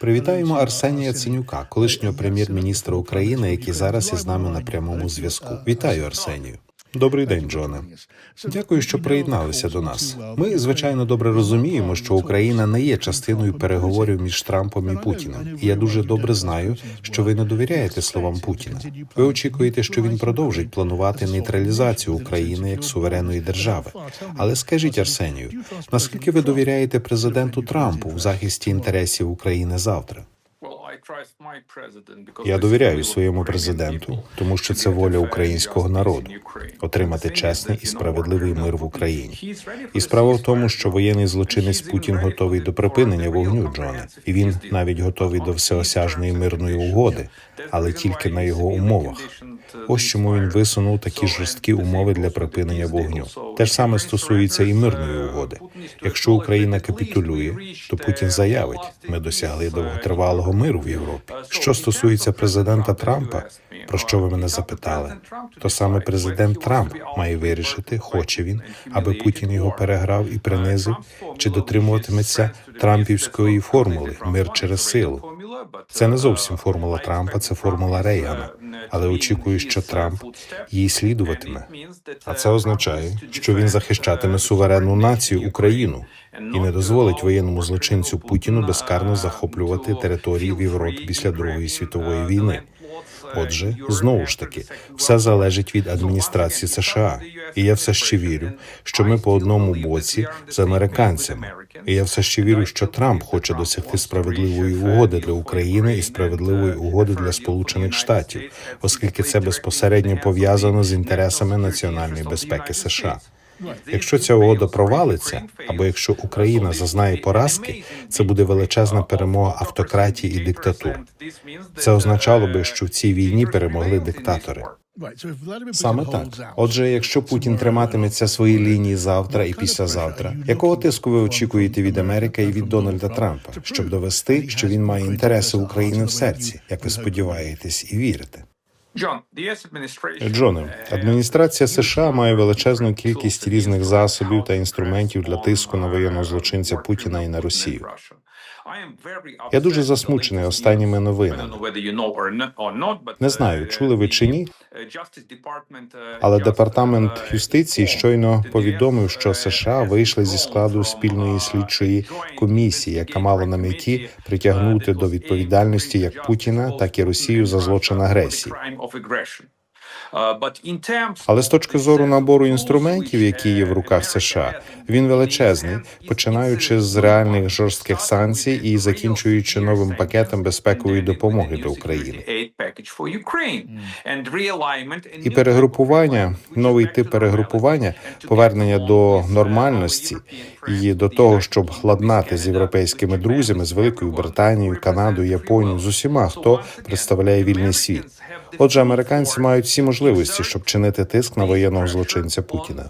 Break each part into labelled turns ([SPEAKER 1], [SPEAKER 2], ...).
[SPEAKER 1] Привітаємо Арсенія Ценюка, колишнього прем'єр-міністра України, який зараз із нами на прямому зв'язку. Вітаю, Арсенію. Добрий день, Джоне. Дякую, що приєдналися до нас. Ми, звичайно, добре розуміємо, що Україна не є частиною переговорів між Трампом і Путіним. І я дуже добре знаю, що ви не довіряєте словам Путіна. Ви очікуєте, що він продовжить планувати нейтралізацію України як суверенної держави. Але скажіть Арсенію, наскільки ви довіряєте президенту Трампу в захисті інтересів України завтра? Я довіряю своєму президенту, тому що це воля українського народу отримати чесний і справедливий мир в Україні. І справа в тому, що воєнний злочинець Путін готовий до припинення вогню, Джоне, і він навіть готовий до всеосяжної мирної угоди, але тільки на його умовах. Ось чому він висунув такі жорсткі умови для припинення вогню. Те ж саме стосується і мирної угоди. Якщо Україна капітулює, то Путін заявить: ми досягли довготривалого миру в Європі. Що стосується президента Трампа, про що ви мене запитали, то саме президент Трамп має вирішити, хоче він, аби Путін його переграв і принизив, чи дотримуватиметься трампівської формули мир через силу. Це не зовсім формула Трампа, це формула Рейгана. Але очікую, що Трамп її слідуватиме. А це означає, що він захищатиме суверенну націю Україну і не дозволить воєнному злочинцю Путіну безкарно захоплювати території в Європі після Другої світової війни. Отже, знову ж таки, все залежить від адміністрації США, і я все ще вірю, що ми по одному боці з американцями. І я все ще вірю, що Трамп хоче досягти справедливої угоди для України і справедливої угоди для Сполучених Штатів, оскільки це безпосередньо пов'язано з інтересами національної безпеки США. Якщо ця угода провалиться, або якщо Україна зазнає поразки, це буде величезна перемога автократії і диктатур. Це означало би, що в цій війні перемогли диктатори. Саме так. Отже, якщо Путін триматиметься своїй лінії завтра і післязавтра, якого тиску ви очікуєте від Америки і від Дональда Трампа, щоб довести, що він має інтереси України в серці, як ви сподіваєтесь і вірите? Джоне, адміністрація США має величезну кількість різних засобів та інструментів для тиску на воєнного злочинця Путіна і на Росію. Я дуже засмучений останніми новинами. Не знаю, чули ви чи ні, але департамент юстиції щойно повідомив, що США вийшли зі складу спільної слідчої комісії, яка мала на меті притягнути до відповідальності як Путіна, так і Росію за злочин агресії. Але з точки зору набору інструментів, які є в руках США, він величезний, починаючи з реальних жорстких санкцій і закінчуючи новим пакетом безпекової допомоги до України. І перегрупування, новий тип перегрупування, повернення до нормальності і до того, щоб ладнати з європейськими друзями, з Великою Британією, Канадою, Японією, з усіма, хто представляє вільний світ. Отже, американці мають всі можливості, щоб чинити тиск на воєнного злочинця Путіна.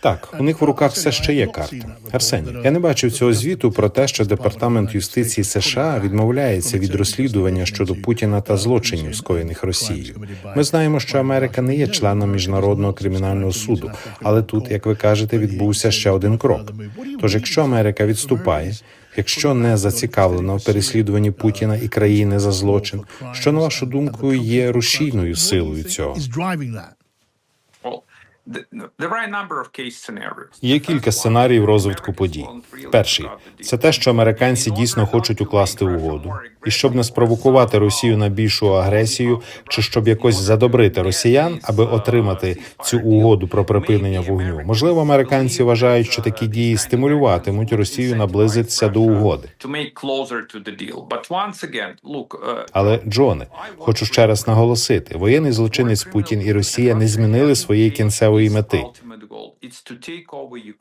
[SPEAKER 1] Так, у них в руках все ще є карти. Арсеній, я не бачив цього звіту про те, що департамент юстиції США відмовляється від розслідування щодо Путіна та злочинів, скоєних Росією. Ми знаємо, що Америка не є членом міжнародного кримінального суду, але тут, як ви кажете, відбувся ще один крок. Тож, якщо Америка відступає. Якщо не зацікавлена в переслідуванні Путіна і країни за злочин, що на вашу думку є рушійною силою цього? Є кілька сценаріїв розвитку подій. Перший це те, що американці дійсно хочуть укласти угоду, і щоб не спровокувати Росію на більшу агресію, чи щоб якось задобрити росіян, аби отримати цю угоду про припинення вогню. Можливо, американці вважають, що такі дії стимулюватимуть Росію наблизитися до угоди. Але Джоне, хочу ще раз наголосити: воєнний злочинець Путін і Росія не змінили своєї кінцевої мети.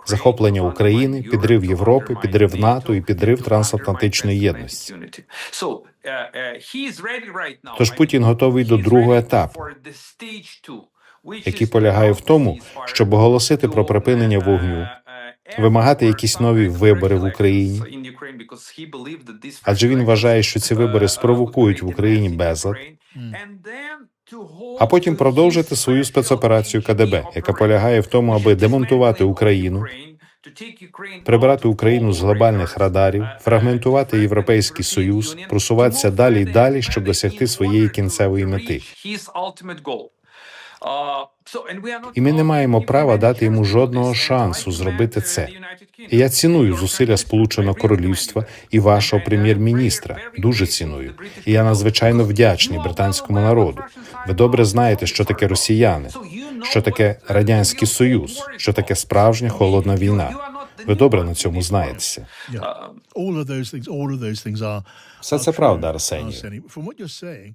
[SPEAKER 1] Захоплення України, підрив Європи, підрив НАТО і підрив трансатлантичної єдності. Тож Путін готовий до другого етапу, який полягає в тому, щоб оголосити про припинення вогню, вимагати якісь нові вибори в Україні. Адже він вважає, що ці вибори спровокують в Україні безлад, а потім продовжити свою спецоперацію КДБ, яка полягає в тому, аби демонтувати Україну, прибрати Україну з глобальних радарів, фрагментувати європейський союз, просуватися далі і далі, щоб досягти своєї кінцевої мети.
[SPEAKER 2] І ми не маємо права дати йому жодного шансу зробити це. І я ціную зусилля Сполученого Королівства
[SPEAKER 1] і вашого прем'єр-міністра. Дуже ціную. І я надзвичайно вдячний британському народу. Ви добре знаєте, що таке росіяни, що таке радянський союз, що таке справжня холодна війна. Ви добре на цьому знаєтеся. Все це правда, Арсенію.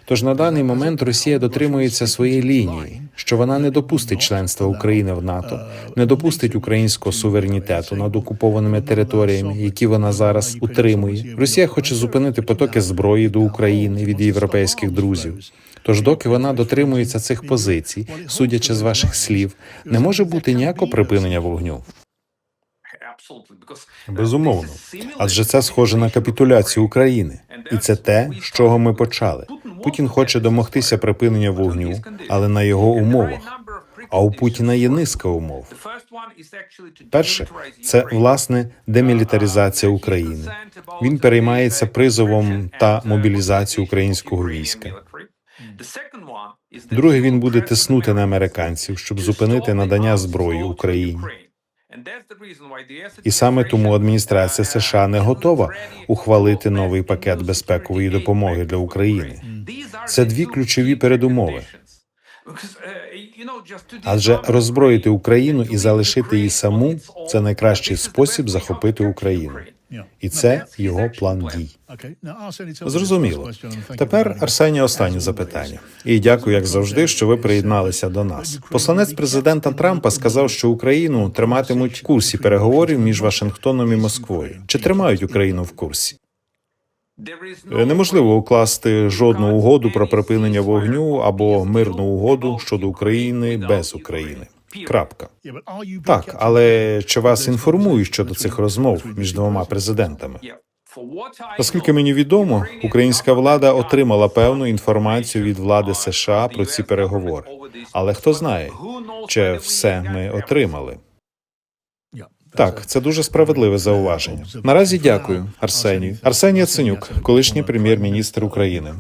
[SPEAKER 1] Тож на даний момент Росія дотримується своєї лінії, що вона не допустить членства України в НАТО, не допустить українського суверенітету над окупованими територіями, які вона зараз утримує. Росія хоче зупинити потоки зброї до України від європейських друзів. Тож, доки вона дотримується цих позицій, судячи з ваших слів, не може бути ніякого припинення вогню. Безумовно, адже це схоже на капітуляцію України, і це те, з чого ми почали. Путін хоче домогтися припинення вогню, але на його умовах. А у Путіна є низка умов. Перше це власне демілітаризація України. Він переймається призовом та мобілізацією українського війська. Друге, він буде тиснути на американців, щоб зупинити надання зброї Україні. І саме тому адміністрація США не готова ухвалити новий пакет безпекової допомоги для України. Це дві ключові передумови. Адже роззброїти Україну і залишити її саму це найкращий спосіб захопити Україну. І це його план дій. Зрозуміло. Тепер Арсенія останнє запитання. І дякую, як завжди, що ви приєдналися до нас. Посланець президента Трампа сказав, що Україну триматимуть в курсі переговорів між Вашингтоном і Москвою. Чи тримають Україну в курсі? Неможливо укласти жодну угоду про припинення вогню або мирну угоду щодо України без України. Крапка. Так, але чи вас інформують щодо цих розмов між двома президентами? Наскільки мені відомо, українська влада отримала певну інформацію від влади США про ці переговори. Але хто знає, чи все ми отримали? Так, це дуже справедливе зауваження. Наразі дякую, Арсенію. Арсеній Яценюк, колишній прем'єр-міністр України.